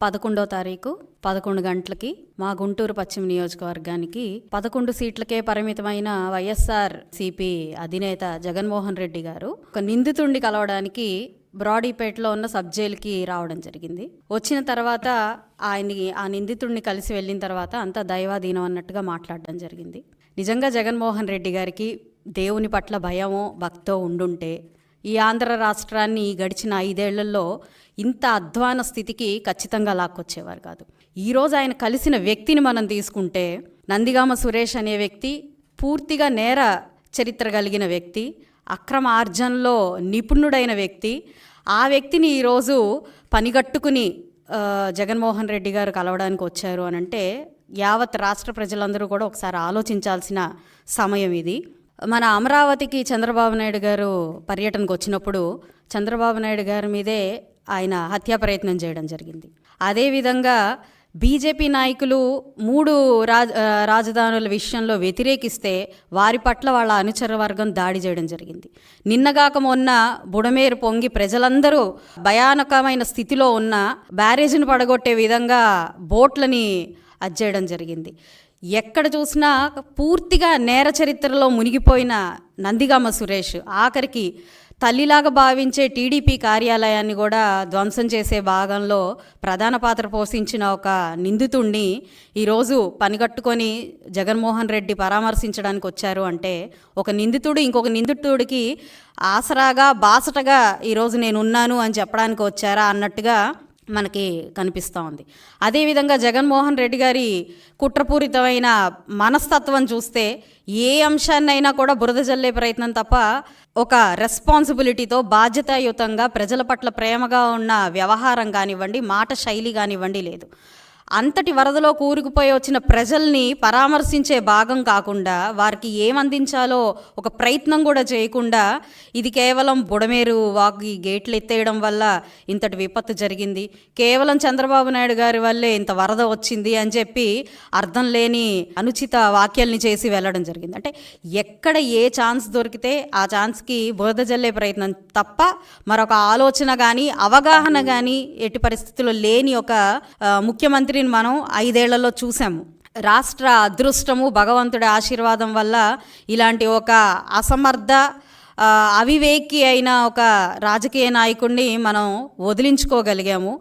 పదకొండో తారీఖు పదకొండు గంటలకి మా గుంటూరు పశ్చిమ నియోజకవర్గానికి పదకొండు సీట్లకే పరిమితమైన వైఎస్ఆర్ సిపి అధినేత జగన్మోహన్ రెడ్డి గారు ఒక నిందితుడిని కలవడానికి బ్రాడీపేటలో ఉన్న సబ్ జైలుకి రావడం జరిగింది. వచ్చిన తర్వాత ఆయన్ని ఆ నిందితుడిని కలిసి వెళ్ళిన తర్వాత అంతా దైవాధీనం అన్నట్టుగా మాట్లాడడం జరిగింది. నిజంగా జగన్మోహన్ రెడ్డి గారికి దేవుని పట్ల భయమో భక్తో ఉండుంటే ఈ ఆంధ్ర రాష్ట్రాన్ని గడిచిన ఐదేళ్ళలో ఇంత అధ్వాన స్థితికి ఖచ్చితంగా లాక్కొచ్చేవారు కాదు. ఈరోజు ఆయన కలిసిన వ్యక్తిని మనం తీసుకుంటే నందిగామ సురేష్ అనే వ్యక్తి పూర్తిగా నేర చరిత్ర కలిగిన వ్యక్తి అక్రమ ఆర్జనలో నిపుణుడైన వ్యక్తి ఆ వ్యక్తిని ఈరోజు పనిగట్టుకుని జగన్మోహన్ రెడ్డి గారు కలవడానికి వచ్చారు అని అంటే యావత్ రాష్ట్ర ప్రజలందరూ కూడా ఒకసారి ఆలోచించాల్సిన సమయం ఇది. మన అమరావతికి చంద్రబాబు నాయుడు గారు పర్యటనకు వచ్చినప్పుడు చంద్రబాబు నాయుడు గారి మీదే ఆయన హత్యా ప్రయత్నం చేయడం జరిగింది. అదేవిధంగా బీజేపీ నాయకులు మూడు రాజ రాజధానుల విషయంలో వ్యతిరేకిస్తే వారి పట్ల వాళ్ళ అనుచర వర్గం దాడి చేయడం జరిగింది. నిన్నగాక మొన్న బుడమేరు పొంగి ప్రజలందరూ భయానకమైన స్థితిలో ఉన్న బ్యారేజ్ని పడగొట్టే విధంగా బోట్లని అజ్జేయడం జరిగింది. ఎక్కడ చూసినా పూర్తిగా నేర చరిత్రలో మునిగిపోయిన నందిగామ సురేష్ ఆఖరికి తల్లిలాగా భావించే టీడీపీ కార్యాలయాన్ని కూడా ధ్వంసం చేసే భాగంలో ప్రధాన పాత్ర పోషించిన ఒక నిందితుణ్ణి ఈరోజు పనిగట్టుకొని జగన్మోహన్ రెడ్డి పరామర్శించడానికి వచ్చారు అంటే ఒక నిందితుడు ఇంకొక నిందితుడికి ఆసరాగా బాసటగా ఈరోజు నేను ఉన్నాను అని చెప్పడానికి వచ్చారా అన్నట్టుగా మనకి కనిపిస్తూ ఉంది. అదేవిధంగా జగన్మోహన్ రెడ్డి గారి కుట్రపూరితమైన మనస్తత్వం చూస్తే ఏ అంశాన్నైనా కూడా బురద జల్లే ప్రయత్నం తప్ప ఒక రెస్పాన్సిబిలిటీతో బాధ్యతాయుతంగా ప్రజల పట్ల ప్రేమగా ఉన్న వ్యవహారం కానివ్వండి మాట శైలి కానివ్వండి లేదు. అంతటి వరదలో కూరుకుపోయి వచ్చిన ప్రజల్ని పరామర్శించే భాగం కాకుండా వారికి ఏం అందించాలో ఒక ప్రయత్నం కూడా చేయకుండా ఇది కేవలం బుడమేరు వాకి గేట్లు ఎత్తేయడం వల్ల ఇంతటి విపత్తు జరిగింది. కేవలం చంద్రబాబు నాయుడు గారి వల్లే ఇంత వరద వచ్చింది అని చెప్పి అర్థం లేని అనుచిత వాక్యాల్ని చేసి వెళ్ళడం జరిగింది. అంటే ఎక్కడ ఏ ఛాన్స్ దొరికితే ఆ ఛాన్స్కి బురద జల్లే ప్రయత్నం తప్ప మరొక ఆలోచన కానీ అవగాహన కానీ ఎట్టి పరిస్థితుల్లో లేని ఒక ముఖ్యమంత్రి ముఖ్యమంత్రిని మనం ఐదేళ్ళలో చూసాము రాష్ట్ర అదృష్టము భగవంతుడి ఆశీర్వాదం వల్ల ఇలాంటి ఒక అసమర్థ అవివేకి అయిన ఒక రాజకీయ నాయకుడిని మనం వదిలించుకోగలిగాము.